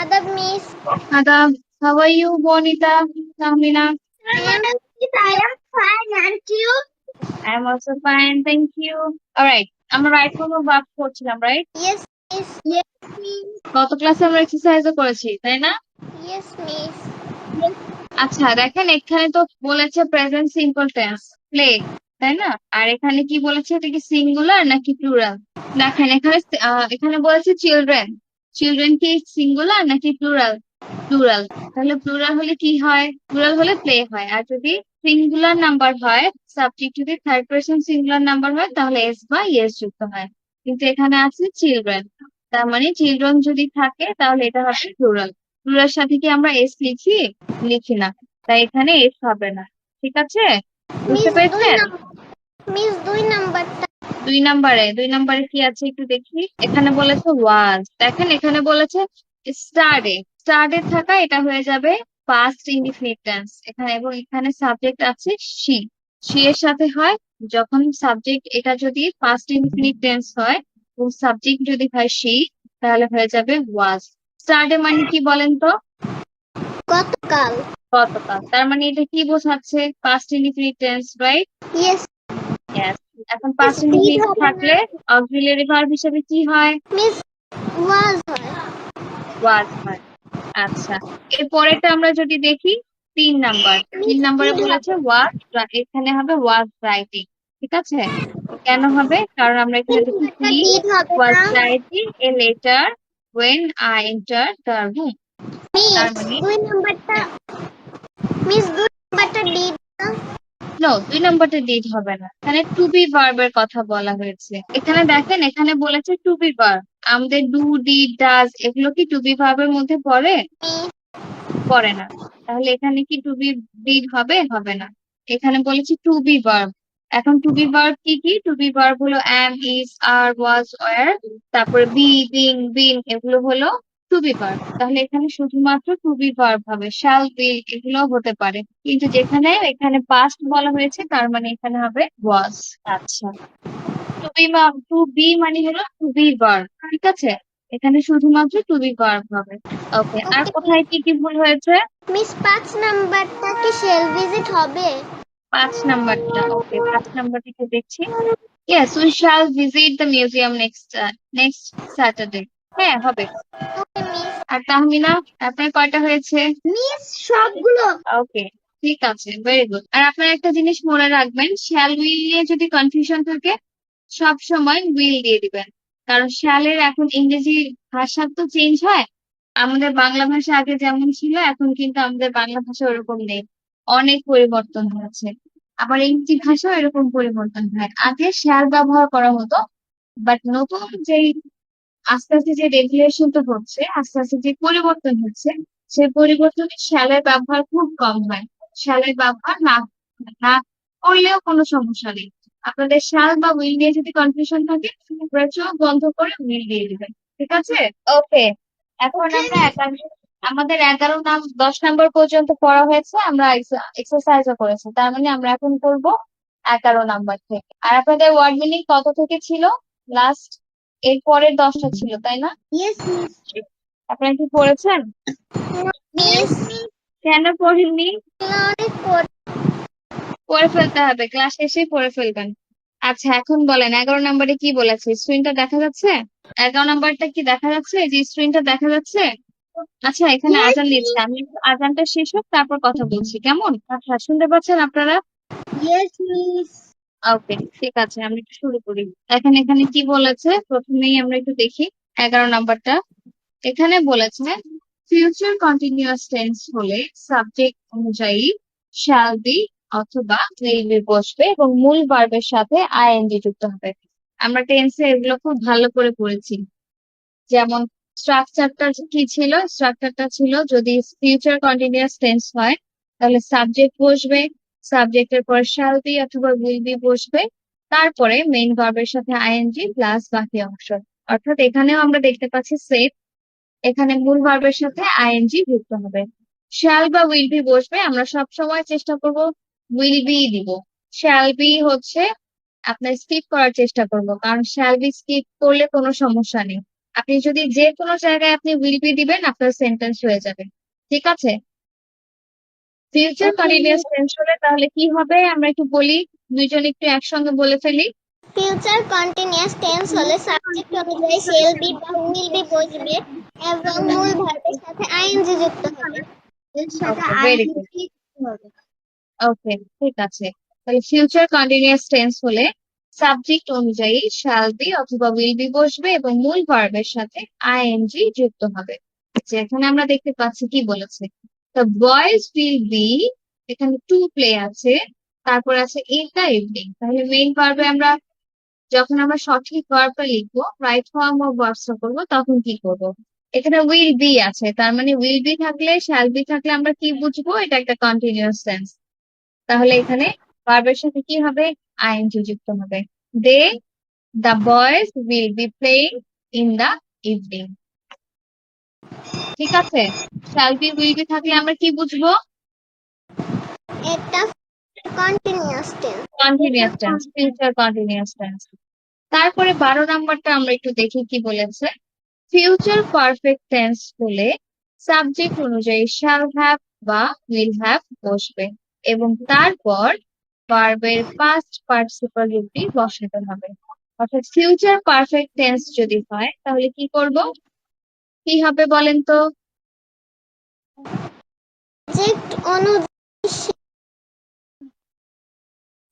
Adab Miss. Adab, how are you, Bonita, Tamina? Madam Miss, I am fine. And you? I'm also fine, thank you. Alright, আমরা right form of verb করছিলাম, right? Yes, Miss. Yes, Miss. গত ক্লাসে আমরা এক্সারসাইজও করেছি, তাই না? Yes, Miss. আচ্ছা দেখেন এখানে তো বলেছে প্রেজেন্ট সিম্পল টেন্স প্লে তাই না আর এখানে কি বলেছে এটা কি সিঙ্গুলার নাকি প্লুরাল দেখেন এখানে এখানে বলেছে চিলড্রেন চিলড্রেন কি সিঙ্গুলার নাকি প্লুরাল প্লুরাল তাহলে প্লুরাল হলে কি হয়? প্লুরাল হলে প্লে হয়। আর যদি সিঙ্গুলার নাম্বার হয় সাবজেক্ট যদি থার্ড পার্সন সিঙ্গুলার নাম্বার হয় তাহলে এস বা ইয়েস যুক্ত হয়। কিন্তু এখানে আছে চিলড্রেন তার মানে চিলড্রেন যদি থাকে তাহলে এটা হবে প্লুরাল প্লুরাল সাথে কি আমরা এস লিখি? লিখি না। তাই এখানে এস হবে না। ঠিক আছে? বুঝতে পেরেছেন? মিস দুই নাম্বারটা দুই নাম্বারে দুই নাম্বারে কি আছে একটু দেখি? এখানে বলেছে ওয়াজ দেখেন এখানে বলেছে স্টার্টে স্টার্টে থাকা এটা হয়ে যাবে পাস্ট ইনডিফিনিট টেন্স এখানে এবং এখানে সাবজেক্ট আছে শি সি এর সাথে হয় যখন সাবজেক্ট এটা যদি পাস্ট ইনডিফিনিট টেন্স হয় এবং সাবজেক্ট যদি হয় শি তাহলে হয়ে যাবে ওয়াজ স্টার্টে মানে কি বলেন তো? গতকাল। গতকাল। তার মানে এটা কি বোঝাচ্ছে? Past indefinite tense right yes Yes. এখন পাস্ট ইনডিফিনিট থাকলে অক্সিলারি ভার্ব হিসেবে কি হয়? মিস ওয়াজ হয়। ওয়াজ হয়। আচ্ছা। এর পরেরটা আমরা যদি দেখি তিন নাম্বার। তিন নাম্বারে বলেছে ওয়াজ এখানে হবে ওয়াজ রাইটিং ঠিক আছে? কেন হবে? কারণ আমরা এখানে দেখি was না। Writing a letter when I entered the room. Miss মানে? দুই নাম্বারটা মিস দুই নাম্বারটা ডিড না দুই নম্বরটা ডিড হবে না। এখানে টু বি ভার্বের কথা বলা হয়েছে। এখানে দেখেন, এখানে বলেছে টু বি ভার্ব আমাদের ডু ডিড ডাজ এগুলো কি টু বি ভার্বের মধ্যে পড়ে? পড়ে না। তাহলে এখানে কি টু বি ডিড হবে? হবে না। এখানে বলেছে টু বি ভার্ব এখন টু বি ভার্ব কি কি? টু বি ভার্ব হলো am is are was were তারপরে বি বিং বিন এগুলো হলো টু বি ভার্ব তাহলে এখানে শুধুমাত্র টু বি ভার্ব হবে শাল বি এগুলো হতে পারে। কিন্তু যেখানে এখানে পাস্ট বলা হয়েছে তার মানে এখানে হবে ওয়াজ আচ্ছা। টু বি টু বি মানে হলো টু বি ভার্ব ঠিক আছে? এখানে শুধুমাত্র টু বি ভার্ব হবে। ওকে আর কোথায় কি কি ভুল হয়েছে? মিস পাঁচ নাম্বারটা কি সেল ভিজিট হবে? পাঁচ নাম্বারটা ওকে পাঁচ নাম্বারটিকে দেখছি। Yes we shall visit the museum next next Saturday হ্যাঁ হবে। মিস আর তাহমিনা আপনার কয়টা হয়েছে? মিস সবগুলো। ওকে ঠিক আছে ভেরি গুড আর আপনার একটা জিনিস মনে রাখবেন শ্যাল উইল নিয়ে যদি কনফিউশন থাকে সব সময় উইল দিয়ে দিবেন। কারণ শ্যালের এখন ইংরেজি ভাষা তো চেঞ্জ হয়। আমাদের বাংলা ভাষা আগে যেমন ছিল এখন কিন্তু আমাদের বাংলা ভাষা ওরকম নেই। অনেক পরিবর্তন হয়েছে। আবার ইংরেজি ভাষাও এরকম পরিবর্তন হয়। আগে শ্যাল ব্যবহার করা হতো বাট নতুন যেই আস্তে আস্তে যে রেগুলেশনটা হচ্ছে আস্তে আস্তে যে পরিবর্তন হচ্ছে সেই পরিবর্তনে শ্যালের ব্যবহার খুব কম হয়। শ্যালের ব্যবহার না না করলেও কোনো সমস্যা নেই। আপনাদের শ্যাল বা উইল নিয়ে যদি কনফিউশন থাকে আপনারা চোখ বন্ধ করে উইল দিয়ে দিবেন ঠিক আছে? ওকে। এখন আমরা আমাদের এগারো নাম দশ নম্বর পর্যন্ত পড়া হয়েছে আমরা এক্সারসাইজও করেছি। তার মানে আমরা এখন করব এগারো নাম্বার থেকে। আর আপনাদের ওয়ার্ড মিনিং কত থেকে ছিল? লাস্ট এর পরের দশটা ছিল তাই না? আপনারা কি পড়েছেন? কেন পড়েননি পড়ে ফেলতে হবে ক্লাস শেষেই পড়ে ফেলবেন। আচ্ছা এখন বলেন এগারো নম্বরে কি বলেছে? স্ক্রিনটা দেখা যাচ্ছে? এগারো নাম্বারটা কি দেখা যাচ্ছে? যে স্ক্রিনটা দেখা যাচ্ছে? আচ্ছা এখানে আজান দিচ্ছে আমি আজানটা শেষ হোক তারপর কথা বলছি কেমন? আচ্ছা শুনতে পাচ্ছেন আপনারা? ওকে ঠিক আছে আমরা একটু শুরু করি। এখন এখানে কি বলেছে? প্রথমেই আমরা একটু দেখি, এগারো নাম্বারটা। এখানে বলেছে ফিউচার কন্টিনিউয়াস টেন্স হলে সাবজেক্ট অনুযায়ী শ্যাল বি অথবা উইল বসবে এবং মূল ভার্বের সাথে আইএনজি যুক্ত হবে। আমরা টেন্সে এগুলো খুব ভালো করে পড়েছি। যেমন স্ট্রাকচারটা কি ছিল? স্ট্রাকচারটা ছিল যদি ফিউচার কন্টিনিউয়াস টেন্স হয়, তাহলে সাবজেক্ট বসবে সাবজেক্টের পর শ্যাল বি অথবা উইল বি বসবে। তারপরে মেইন ভার্বের সাথে আইএনজি প্লাস বাকি অংশ। অর্থাৎ এখানেও আমরা দেখতে পাচ্ছি সেফ এখানে মূল ভার্বের সাথে আইএনজি যুক্ত হবে। শ্যাল বা উইল বি বসবে, আমরা সব সময় চেষ্টা করব উইল বি দিব। শ্যাল বি হচ্ছে আপনার স্কিপ করার চেষ্টা করব, কারণ শ্যাল বি স্কিপ করলে কোনো সমস্যা নেই। আপনি যদি যে কোনো জায়গায় আপনি উইল বি দিবেন, আপনার সেন্টেন্স হয়ে যাবে। ঠিক আছে? ফিউচার. কন্টিনিউয়াস টেন্স হলে তাহলে কি হবে? আমরা একটু বলি দুইজন একটু একসঙ্গে বলে ফেলি। ফিউচার কন্টিনিউয়াস টেন্স হলে সাবজেক্ট অনুযায়ী শেল বি বা উইল বি বসবে এবং মূল ভার্বের সাথে আইএনজি যুক্ত হবে। এর সাথে ওকে ঠিক আছে। তাহলে ফিউচার কন্টিনিউয়াস টেন্স হলে সাবজেক্ট অনুযায়ী শ্যাল বি অথবা উইল বি বসবে এবং মূল ভার্বের সাথে আইএনজি যুক্ত হবে। যে এখানে আমরা দেখতে পাচ্ছি কি বলেছে? দ্য বয়েজ উইল বি এখানে টু প্লে আছে, তারপর আছে ইন দ্য ইভিনিং তাহলে মেইন ভার্বে আমরা যখন আমরা সঠিক ভার্বটা লিখব রাইট ফর্ম অফ ভার্বসটা করব, তখন কি করব? এখানে উইল বি আছে, তার মানে উইল বি থাকলে শ্যাল বি থাকলে আমরা কি বুঝব? এটা একটা কন্টিনিউয়াস টেন্স তাহলে এখানে ভার্বের সাথে কি হবে? আইএনজি যুক্ত হবে। They the boys will be playing in the evening ঠিক আছে? শ্যাল বি উইল বি থাকলে আমরা কি বুঝব? এটা continuous tense continuous tense future continuous tense তারপরে বারো নাম্বারটা আমরা একটু দেখি কি বলেছে। ফিউচার পারফেক্ট টেন্স হলে সাবজেক্ট অনুযায়ী শ্যাল হ্যাভ বা উইল হ্যাভ বসবে এবং তারপর ভার্বের পাস্ট পার্টিসিপাল রূপটি বসাতে হবে। অর্থাৎ ফিউচার পারফেক্ট টেন্স যদি হয় তাহলে কি করব? কি হবে বলেন তো? সাবজেক্ট অনুযায়ী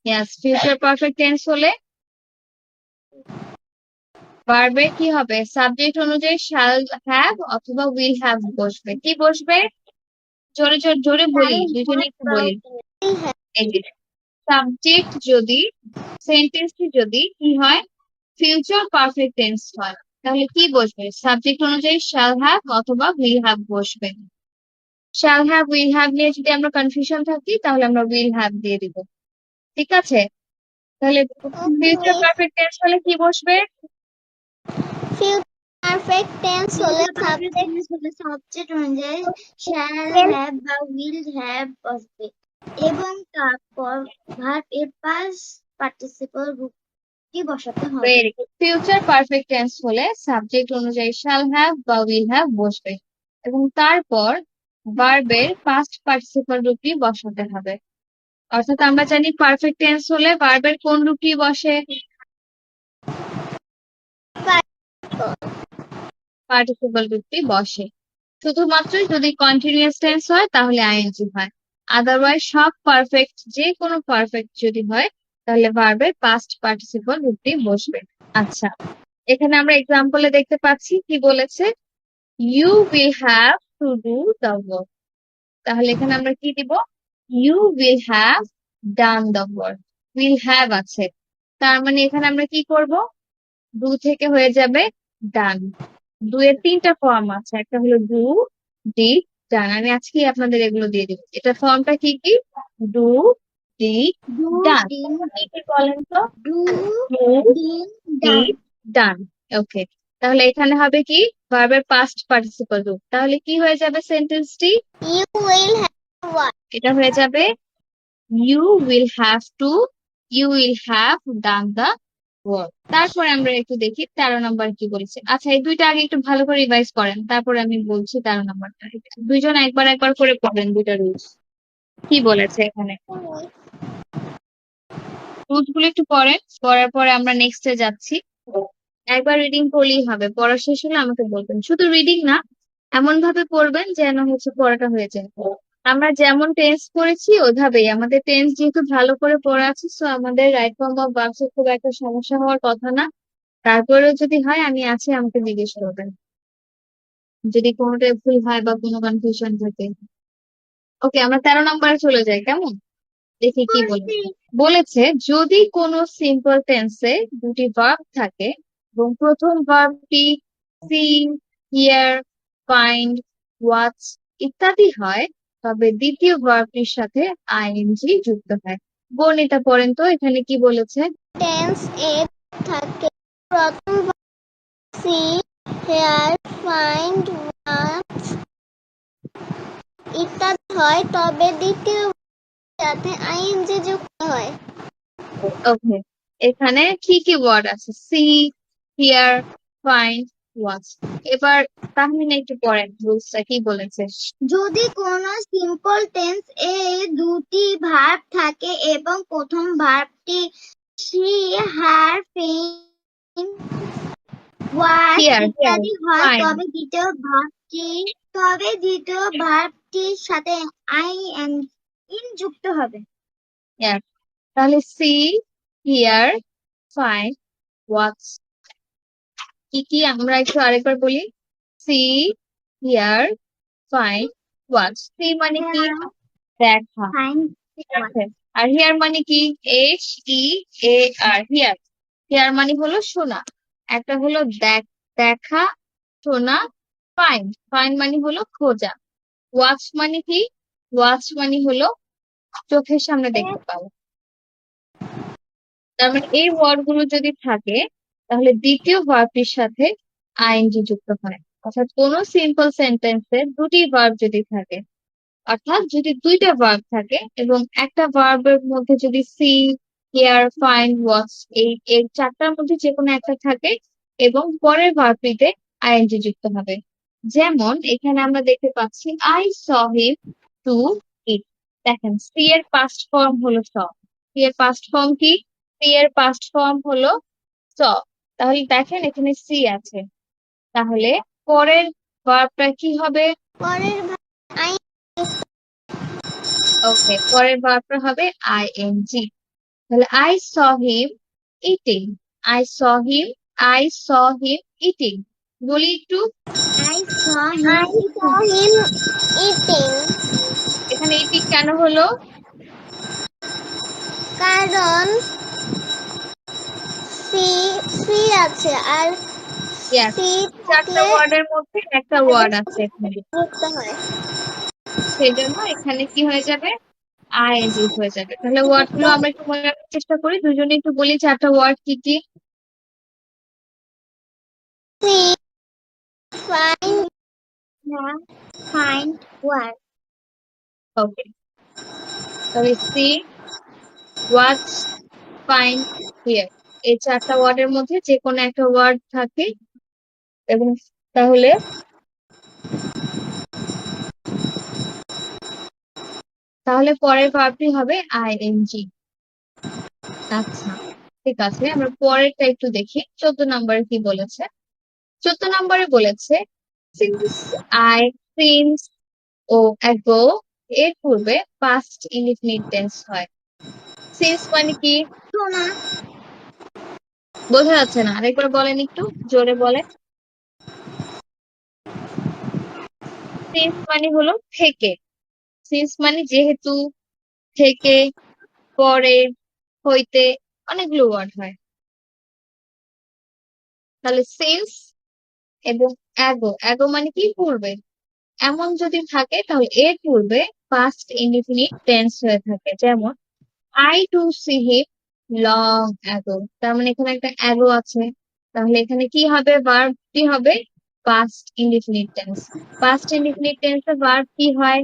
ইয়াস ফিউচার পারফেক্ট টেন্স হলে ভার্বে কি হবে? সাবজেক্ট অনুযায়ী শ্যাল হ্যাভ অথবা উইল হ্যাভ বসবে। কি বসবে? জোরে জোরে জোরে বলি দুজনে একটু বলি। সাবজেক্ট যদি সেন্টেন্সটি যদি কি হয়? ফিউচার পারফেক্ট টেন্স হয়। তাহলে কি বসবে? সাবজেক্ট অনুযায়ী শ্যাল হ্যাভ অথবা উইল হ্যাভ বসবে। শ্যাল হ্যাভ উইল হ্যাভ নিয়ে যদি আমরা কনফিউশন থাকি তাহলে আমরা উইল হ্যাভ দিয়ে দিব। ঠিক আছে? তাহলে ফিউচার পারফেক্ট টেন্স হলে কি বসবে? পারফেক্ট টেন্স হলে সাবজেক্ট অনুযায়ী শ্যাল হ্যাভ বা উইল হ্যাভ বসবে। এবং তারপর ভার্ব এর পাস্ট পার্টিসিপল রূপটি ফিউচার পারফেক্ট টেন্স হলে সাবজেক্ট অনুযায়ী শ্যাল হ্যাভ বা উইল হ্যাভ বসবে। এবং তারপর ভার্বের পাস্ট পার্টিসিপাল রূপটি বসাতে হবে। অর্থাৎ আমরা জানি পারফেক্ট টেন্স হলে ভার্বের কোন রূপটি বসে? পার্টিসিপাল রূপটি বসে। শুধুমাত্র যদি কন্টিনিউয়াস টেন্স হয় তাহলে আইএনজি হয়। আদারওয়াইজ সব পারফেক্ট যে কোনো পারফেক্ট যদি হয় তাহলে ভার্বের পাস্ট পার্টিসিপাল রূপটি বসবে। আচ্ছা এখানে আমরা এক্সাম্পলে দেখতে পাচ্ছি, কি বলেছে? You will have to do the work তাহলে এখানে আমরা কি দিব? You will have done the work will have আছে। তার মানে এখানে আমরা কি করব? ডু থেকে হয়ে যাবে ডান ডু এর তিনটা ফর্ম আছে। একটা হলো ডু ডি ডান আমি আজকেই আপনাদের এগুলো দিয়ে দিব। এটা ফর্মটা কি কি? ডু বলেন তো ওকে তাহলে এখানে হবে কি? ভার্বের পাস্ট পার্টিসিপাল রূপ তাহলে কি হয়ে যাবে সেন্টেন্সটি ইউ উইল হ্যাভ এটা হয়ে যাবে you will have to you will have done the work তারপরে আমরা একটু দেখি তেরো নম্বর কি বলেছে। আচ্ছা এই দুইটা আগে একটু ভালো করে রিভাইজ করেন। তারপরে আমি বলছি তেরো নম্বরটা দুইজন একবার একবার করে পড়েন দুইটা রুলস কি বলেছে এখানে? রুলসগুলো একটু পড়েন পড়ার পরে আমরা নেক্সটে যাচ্ছি। একবার রিডিং করলেই হবে, পড়া শেষ হলে আমাকে বলবেন। শুধু রিডিং না এমন ভাবে পড়বেন যেন হচ্ছে পড়াটা হয়ে যায়। আমরা যেমন টেন্স করেছি ওইভাবেই। আমাদের টেন্স যেহেতু ভালো করে পড়া আছে সো আমাদের রাইট ফর্ম অফ ভার্বস খুব একটা সমস্যা হওয়ার কথা না। তারপরেও যদি হয়, আমি আছি, আমাকে জিজ্ঞেস করবেন। যদি কোনোটা ভুল হয় বা কোনো কনফিউশন থাকে। ওকে আমরা তেরো নম্বরে চলে যাই, কেমন? দেখি কি বলে। বলেছে, যদি কোনো সিম্পল টেন্সে দুটি ভার্ব থাকে, এবং প্রথম ভার্বটি সি হিয়ার ফাইন্ড ওয়াচ ইত্যাদি হয়, তবে দ্বিতীয় ভার্বটির সাথে আইএনজি যুক্ত হয়। বর্ণিতা পড়েন তো এখানে কি বলেছে? টেন্স এ থাকে, প্রথম সি হেয়ার ফাইন্ড ওয়াচ ইত্যাদি হয়, তবে দ্বিতীয় সাথে আইএনজি যুক্ত হয়। ওকে এখানে কি কি ওয়ার্ড আছে? সি হিয়ার ফাইন্ড ওয়াচ এবার তাহমিনা একটু পড়েন রুলসটা কি বলেছে? যদি কোনো সিম্পল টেন্স এ দুটি ভার্ব থাকে এবং প্রথম ভার্বটি সি হার পেন ওয়াচ ইত্যাদি হয় তবে দ্বিতীয় ভার্বটি তবে দ্বিতীয় ভার্বটির সাথে আই এন ইন যুক্ত হবে। তাহলে সি হিয়ার ফাইন ওয়াচ কি কি? আমরা একটু আরেকবার বলি। See hear find watch see মানে কি? দেখা আছে আর হিয়ার মানে কি? H E A R hear. Hear মানে হলো শোনা একটা হলো দেখ দেখা শোনা ফাইন। ফাইন মানে হলো খোঁজা। ওয়াচ মানে কি? ওয়াচ মানে হলো চোখের সামনে দেখতে পাওয়া তার মানে এই ওয়ার্ডগুলো যদি থাকে তাহলে দ্বিতীয় ভার্বটির সাথে আইএনজি যুক্ত হয়। অর্থাৎ কোন সিম্পল সেন্টেন্সে দুটি ভার্ব যদি থাকে অর্থাৎ যদি দুইটা ভার্ব থাকে এবং একটা ভার্বের মধ্যে যদি সি হিয়ার ফাইন ওয়াচ এই এই চারটার মধ্যে যে কোনো একটা থাকে এবং পরের ভার্বটিতে আইএনজি যুক্ত হবে। যেমন এখানে আমরা দেখতে পাচ্ছি আই স হিম টু ইট দেখেন সি এর পাস্ট ফর্ম হলো স। সি এর পাস্ট ফর্ম কি? সি এর পাস্ট ফর্ম হলো স। তাহলে দেখেন এখানে সি আছে। তাহলে পরের ভার্বটা কি হবে? পরের আই ওকে পরের ভার্বটা হবে আই এন জি তাহলে I saw him eating I saw him I saw him eating বলি একটু। I saw him, I saw him eating. এখানে ইটিং কেন হলো? কারণ সি সি আছে আর সি চারটা ওয়ার্ডের মধ্যে একটা ওয়ার্ড আছে এখানে। সেজন্য এখানে কি হয়ে যাবে? আই আইএনজি হয়ে যাবে। তাহলে ওয়ার্ডগুলো আমরা একটু মনে রাখার চেষ্টা করি। দুজনে একটু বলি চারটা ওয়ার্ড কি কি? ফাইন্ড ফাইন্ড ওয়ার্ড ওকে তবে সি ওয়াচ ফাইন হিয়ার এই চারটা ওয়ার্ডের মধ্যে যে কোনো একটা ওয়ার্ড থাকে এবং তাহলে তাহলে পরের ভার্বটি হবে আইএনজি আচ্ছা ঠিক আছে, আমরা পরেরটা একটু দেখি। চোদ্দ নম্বরে কি বলেছে? চোদ্দ নম্বরে বলেছে সিন্স আই সিন্স ও অ্যাগো এর পূর্বে পাস্ট ইনডিফিনিট টেন্স হয়। সিন্স মানে কি? বোঝা যাচ্ছে না। আরেকবার বলেন একটু জোরে বলেন। সিন্স মানে হলো থেকে। সিন্স মানে যেহেতু থেকে পরে হইতে অনেকগুলো ওয়ার্ড হয়। তাহলে সিন্স এবং অ্যাগো অ্যাগো মানে কি পূর্বে এমন যদি থাকে তাহলে এর পূর্বে পাস্ট ইনডিফিনিট টেন্স হয়ে থাকে। যেমন I to see him long ago তার মানে এখানে একটা অ্যাগো আছে। তাহলে এখানে কি হবে? ভার্ব কি হবে? Past indefinite tense past indefinite টেন্সে ভার্ব কি হয়?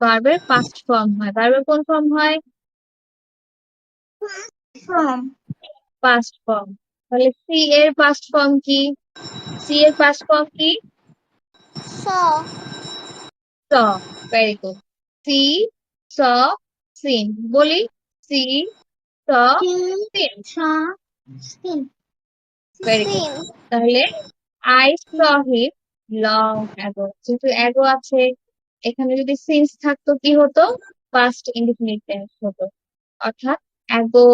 ভার্বের পাস্ট ফর্ম হয়। ভার্বের কোন ফর্ম হয়? ফ্রম পাস্ট ফর্ম তাহলে সি এর পাস্ট ফর্ম কি? সি এর পাস্ট ফর্ম কি? Saw saw very good see saw seen. বলি? See saw seen. তাহলে I saw him long ago. যেহেতু অ্যাগো আছে এখানে যদি সিন্স থাকতো কি হতো? পাস্ট ইনডিফিনিট টেন্স হতো। অর্থাৎ অ্যাগো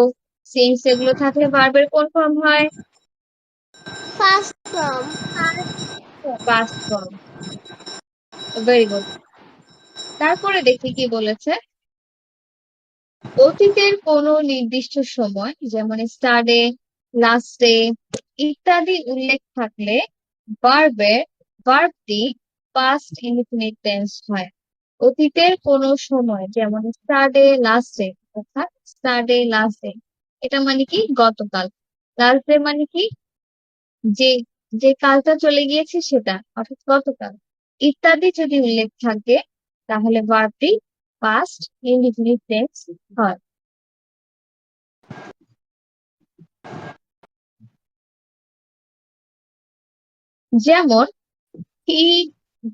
সিন্স এগুলো থাকলে ভার্বের কোন ফর্ম হয়? First form past form very good তারপরে দেখি কি বলেছে। অতীতের কোনো নির্দিষ্ট সময়, যেমন স্টার্টে লাস্টে ইত্যাদি উল্লেখ থাকলে ভার্বের ভার্বটি পাস্ট ইনডিফিনিট টেন্স হয়। অতীতের কোনো সময়, যেমন স্টার্টে লাস্টে অর্থাৎ স্টার্টে লাস্টে এটা মানে কি? গতকাল। লাস্ট ডে মানে কি? যে যে কালটা চলে গিয়েছে সেটা, অর্থাৎ গতকাল। ইত্যাদি যদি উল্লেখ থাকে তাহলে ভার্বটি পাস্ট ইনডিফিনিট টেন্স হয়। যেমন হি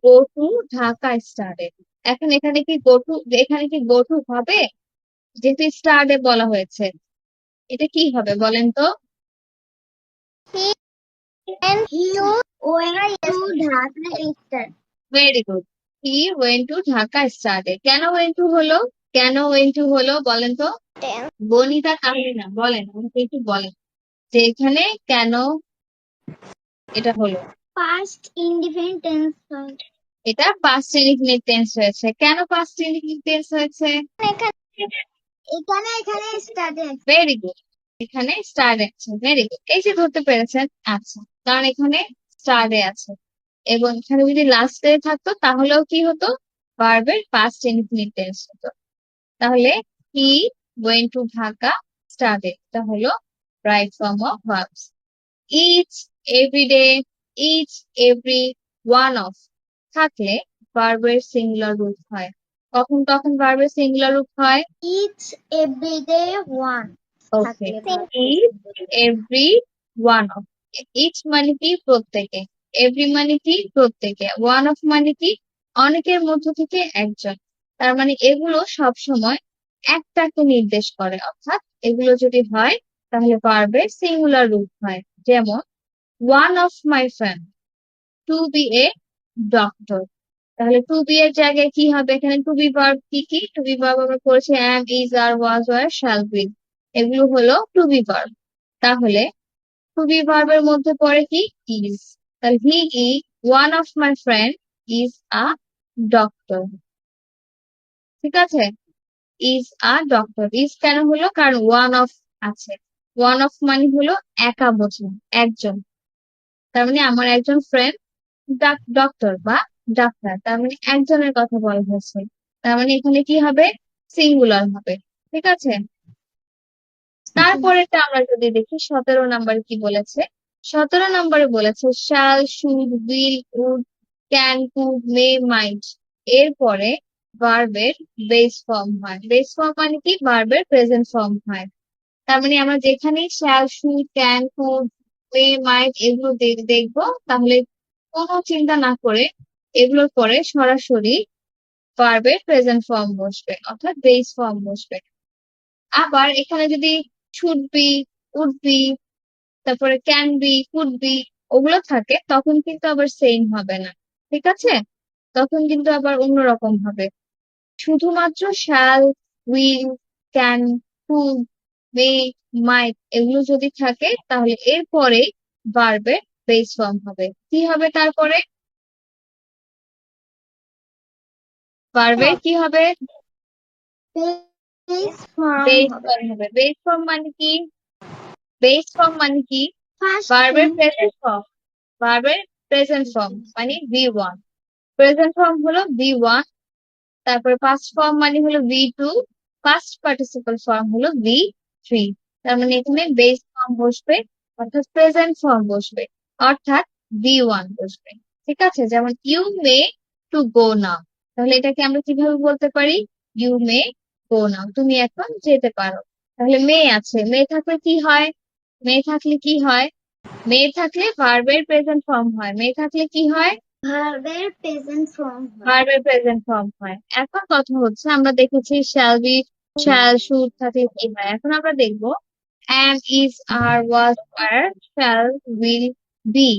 গো টু ঢাকা স্টাডে এখন এখানে কি গো টু এখানে কি গো টু হবে? যেহেতু স্টাডে বলা হয়েছে। এটা কি হবে বলেন তো. Very good he went to Dhaka study কেন ওয়েন্ট টু হলো? কেন ওয়েন্ট টু হলো বলেন তো? বনিতা কাহিনী না বলেন আমাকে একটু বলেন। যে এখানে কেন এটা হলো? Past indefinite tense এটা পাস্ট ইনডিফিনিট টেন্স হয়েছে। কেন পাস্ট ইনডিফিনিট টেন্স হয়েছে? এখানে এখানে স্টার্টে ভেরি গুড এখানে স্টার আছে ভেরি গুড এই যে ধরতে পেরেছেন আচ্ছা কারণ এখানে স্টারে আছে। এবং এখানে যদি লাস্টে থাকতো তাহলেও কি হতো? ভার্বের পাস্ট ইনফিনিট টেন্স হতো। তাহলে he went to Dhaka study এটা হলো right form of verbs each everyday each every one of থাকলে ভার্বের সিঙ্গুলার রূপ হয়। কখন কখন ভার্বের সিঙ্গুলার রূপ হয়? Each everyday one okay each every one of each মানে কি? প্রত্যেকে। এভরি মানে কি? প্রত্যেকে। ওয়ান অফ মানে কি? অনেকের মধ্য থেকে একজন। তার মানে এগুলো সব সময় একটাকে নির্দেশ করে, অর্থাৎ এগুলো যদি হয়, তাহলে ভার্বের সিঙ্গুলার রূপ হয়। যেমন one of my friend to be a doctor তাহলে টু বি এর জায়গায় কি হবে এখানে? টু বি ভার্ব কি কি? টু বি ভার্ব আমরা করেছি am is are was were shall be এগুলো হলো টু বি ভার্ব তাহলে টু বি ভার্বের মধ্যে পড়ে কি? Is he E one of my friend is a doctor ঠিক আছে? ইজ আ ডক্টর ইজ কেন হলো? কারণ ওয়ান অফ আছে। ওয়ান অফ মানে হলো একা বোঝানো একজন। তার মানে আমার একজন ফ্রেন্ড ডক্টর বা ডাক্তার তার মানে একজনের কথা বলা হয়েছে। তার মানে এখানে কি হবে? সিঙ্গুলার হবে। ঠিক আছে? তারপরেটা আমরা যদি দেখি, সতেরো নম্বরে কি বলেছে? সতেরো নম্বরে বলেছে shall should will would can could may, might. এরপরে ভার্বের বেস ফর্ম হয়। বেস ফর্ম মানে কি? ভার্বের প্রেজেন্ট ফর্ম হয়। তার মানে আমরা যেখানেই shall should can could may, might এগুলো দেখ- দেখব, তাহলে কোনো চিন্তা না করে এগুলোর পরে সরাসরি ভার্বের প্রেজেন্ট ফর্ম বসবে, অর্থাৎ বেস ফর্ম বসবে। আবার এখানে যদি শুড বি, উড বি তারপরে ক্যান বি কুড বি ওগুলো থাকে তখন কিন্তু আবার সেম হবে না ঠিক আছে? তখন কিন্তু আবার অন্যরকম হবে। শুধুমাত্র shall will can could may might এগুলো যদি থাকে তাহলে এরপরে বাড়বে বেস ফর্ম হবে। কি হবে তারপরে? ভার্বের কি হবে? বেস ফর্ম হবে। বেস ফর্ম মানে কি? বেস ফর্ম মানে কি ভার্বের প্রেজেন্ট ফর্ম ভার্বের প্রেজেন্ট ফর্ম মানে ভি ওয়ান প্রেজেন্ট ফর্ম হলো ভি ওয়ান তারপরে পাস্ট ফর্ম মানে হলো V two past participle form হলো ভি থ্রি তার মানে এখানে বেস ফর্ম বসবে অর্থাৎ প্রেজেন্ট ফর্ম বসবে অর্থাৎ ভি ওয়ান বসবে। ঠিক আছে? যেমন ইউ মে টু গো নাও তাহলে এটাকে আমরা কীভাবে বলতে পারি? ইউ মে গো নাও তুমি এখন যেতে পারো। তাহলে মে আছে। মে থাকলে কি হয়? মে থাকলে কি হয়? মেয়ে থাকলে ভার্বের প্রেজেন্ট ফর্ম হয়। মেয়ে থাকলে কি হয়? Present form হয়। ভার্বের প্রেজেন্ট ফর্ম হয়। এখন কথা হচ্ছে আমরা দেখেছি শ্যাল বি শ্যাল শুড থাকলে কি হয়। এখন আমরা দেখব am is are was were shall will be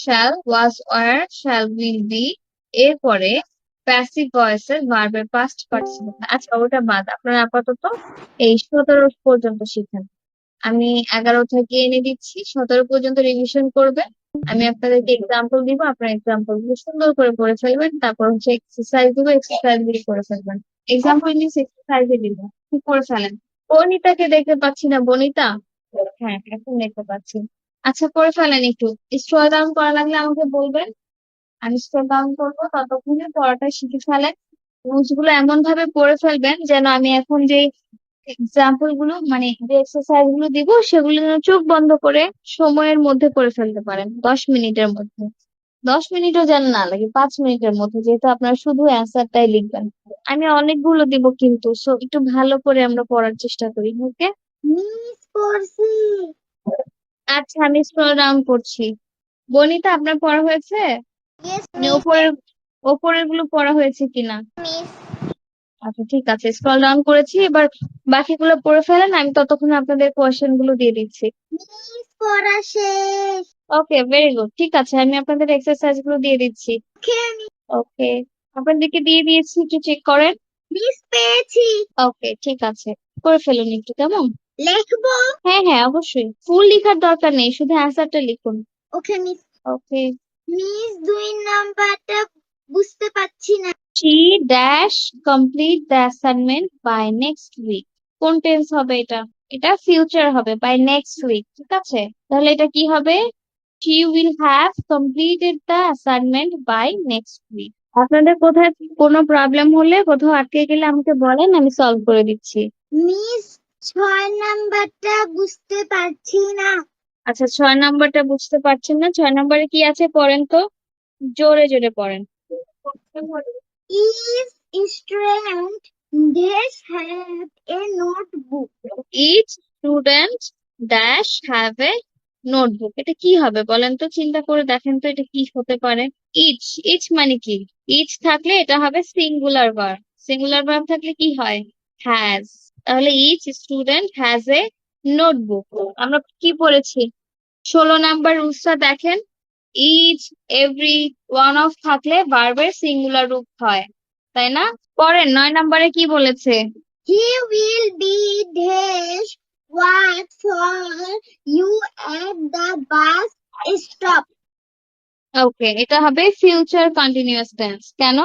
shall was were shall will be এরপরে প্যাসিভ ভয়েসের ভার্বের পাস্ট পার্টিসিপেল আচ্ছা ওটা বাদ। আপনারা আপাতত এই সতেরো পর্যন্ত শিখেন। আমি এগারো থেকে এনে দিচ্ছি, সতেরো পর্যন্ত রিভিশন করবে। আমি আপনাদেরকে এক্সাম্পল দিব, আপনার এক্সাম্পলগুলো সুন্দর করে পড়ে ফেলবেন, তারপর হচ্ছে এক্সারসাইজ দিব এক্সারসাইজগুলো করে ফেলবেন। এক্সাম্পল ইংলিশ এক্সারসাইজে দিব, কি করে ফেলেন? বনিতাকে দেখতে পাচ্ছি না, বনিতা? হ্যাঁ এখন দেখতে পাচ্ছি। আচ্ছা করে ফেলেন একটু। স্ক্রল ডাউন করা লাগলে আমাকে বলবেন। আমি স্ক্রল ডাউন করব, ততক্ষণে পড়াটা শিখে ফেলেন। রুলসগুলো এমন ভাবে পড়ে ফেলবেন যেন আমি এখন যে এক্সাম্পলগুলো মানে যে এক্সারসাইজগুলো দিব সেগুলো যেন চোখ বন্ধ করে সময়ের মধ্যে করে ফেলতে পারেন দশ মিনিটের মধ্যে। দশ মিনিটও যেন না লাগে পাঁচ মিনিটের মধ্যে যেহেতু আপনারা শুধু অ্যান্সারটাই লিখবেন। আমি অনেকগুলো দিব কিন্তু সো একটু ভালো করে আমরা পড়ার চেষ্টা করি ওকে করছি। আচ্ছা আমি স্ক্রল ডাউন করছি। বনিতা আপনার পড়া হয়েছে? মানে ওপরের ওপরেরগুলো পড়া হয়েছে কিনা? Miss. আচ্ছা ঠিক আছে স্ক্রল ডাউন করেছি এবার বাকিগুলো পড়ে ফেলেন আমি ততক্ষণ আপনাদের কোয়েশ্চেনগুলো দিয়ে দিচ্ছি পড়া শেষ। ওকে ভেরি গুড ঠিক আছে আমি আপনাদের এক্সারসাইজগুলো দিয়ে দিচ্ছি ওকে আপনাদেরকে দিয়ে দিয়েছি একটু চেক করেন Miss পেয়েছি। ওকে ঠিক আছে করে ফেলুন একটু কেমন লিখব? হ্যাঁ হ্যাঁ অবশ্যই ফুল লেখার দরকার নেই শুধু অ্যান্সারটা লিখুন Okay, miss. ওকে মিস দুই নাম্বারটা বুঝতে পারছি না। She dash complete the assignment by next week. কোন টেন্স হবে এটা? এটা ফিউচার হবে বাই নেক্সট উইক ঠিক আছে? তাহলে এটা কি হবে? She will have completed the assignment by next week. আপনাদের কোথায় কোনো প্রবলেম হলে কোথাও আটকে গেলে আমাকে বলেন আমি সলভ করে দিচ্ছি। মিস ছয় নাম্বারটা বুঝতে পারছি না। আচ্ছা ছয় নাম্বারটা বুঝতে পারছেন না। ছয় নাম্বারে কি আছে পড়েন তো? জোরে জোরে পড়েন। Each student does have a notebook. each student dash have a notebook এটা কি হবে বলেন তো চিন্তা করে দেখেন তো এটা কি হতে পারে each each মানে কি each থাকলে এটা হবে সিঙ্গুলার ভার্ব সিঙ্গুলার ভার্ব থাকলে কি হয় has তাহলে each student has a notebook আমরা কি পড়েছি ষোলো নাম্বার রুলসটা দেখেন each every one of থাকলে ভার্বের সিঙ্গুলার রূপ হয় তাই না? পরের নয় নাম্বারে কি বলেছে? He will be dash what for you at the bus stop okay এটা হবে ফিউচার কন্টিনিউয়াস টেন্স কেন?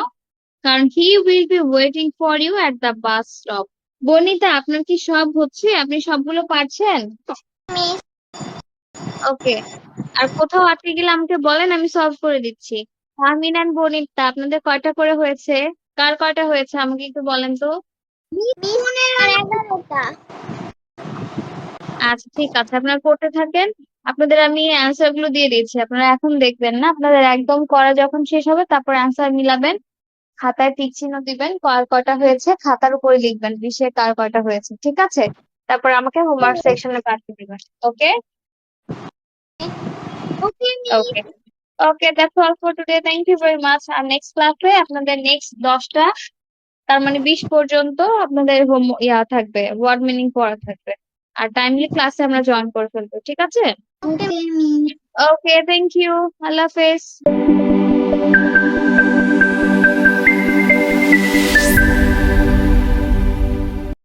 কারণ he will be waiting for you at the bus stop Banita আপনার কি সব হচ্ছে? আপনি সবগুলো পারছেন? ওকে আর কোথাও আটকে গেলে আমাকে বলেন আমি সলভ করে দিচ্ছি। আমিন অ্যান্ড বনিতা আপনাদের কয়টা করে হয়েছে? কার কয়টা হয়েছে? আমাকে একটু বলেন তো। আচ্ছা ঠিক আছে আপনারা পড়তে থাকেন। আপনাদের আমি অ্যান্সারগুলো দিয়ে দিয়েছি। আপনারা এখন দেখবেন না আপনাদের একদম করা যখন শেষ হবে তারপর অ্যান্সার মিলাবেন। খাতায় টিক চিহ্ন দিবেন কার কয়টা হয়েছে খাতার উপরে লিখবেন বিশে কার কয়টা হয়েছে ঠিক আছে? তারপর আমাকে হোমওয়ার্ক সেকশনে পাঠিয়ে দিবেন okay. Okay okay that's all for today thank you very much R next ক্লাসে আপনাদের নেক্সট দশটা তার মানে বিশ পর্যন্ত আপনাদের হোম ইয়া থাকবে ওয়ার্ড মিনিং পড়া থাকবে। আর টাইমলি ক্লাসে আমরা জয়েন করে ফেলব ঠিক আছে? ওকে থ্যাংক ইউ আল্লাহ হাফেজ।